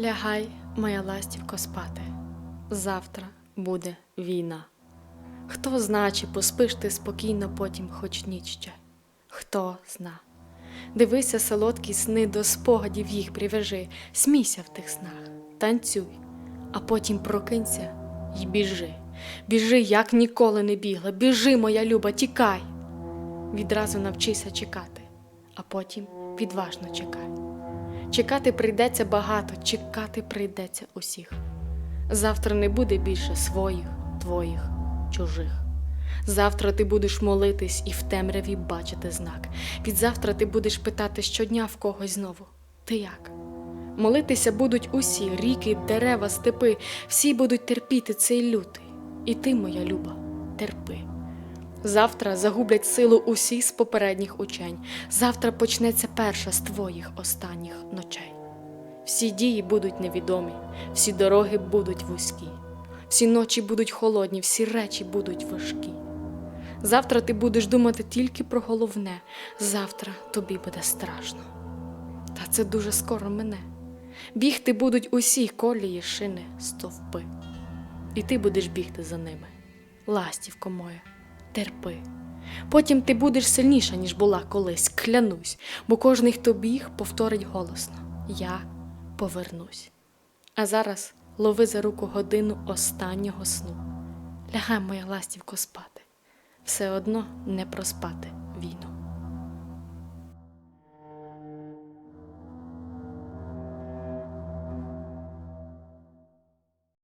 Лягай, моя ластівко, спати. Завтра буде війна. Хто зна, чи поспиш ти спокійно потім хоч ніч? Хто зна. Дивися, солодкі сни до спогадів їх привяжи, смійся в тих снах, танцюй, а потім прокинься й біжи. Біжи, як ніколи не бігла, біжи, моя люба, тікай. Відразу навчися чекати, а потім відважно чекай. Чекати прийдеться багато, чекати прийдеться усіх. Завтра не буде більше своїх, твоїх, чужих. Завтра ти будеш молитись і в темряві бачити знак. Відзавтра ти будеш питати щодня в когось знову: Ти як? Молитися будуть усі ріки, дерева, степи, всі будуть терпіти цей лютий. І ти, моя люба, терпи. Завтра загублять силу усі з попередніх учень. Завтра почнеться перша з твоїх останніх ночей. Всі дії будуть невідомі, всі дороги будуть вузькі, всі ночі будуть холодні, всі речі будуть важкі. Завтра ти будеш думати тільки про головне. Завтра тобі буде страшно. Та це дуже скоро мене. Бігти будуть усі колії, шини, стовпи. І ти будеш бігти за ними. Ластівко моя, терпи. Потім ти будеш сильніша, ніж була колись, клянусь, бо кожний, хто біг, повторить голосно: Я повернусь. А зараз лови за руку годину останнього сну. Лягай, моя ластівко, спати. Все одно не проспати війну.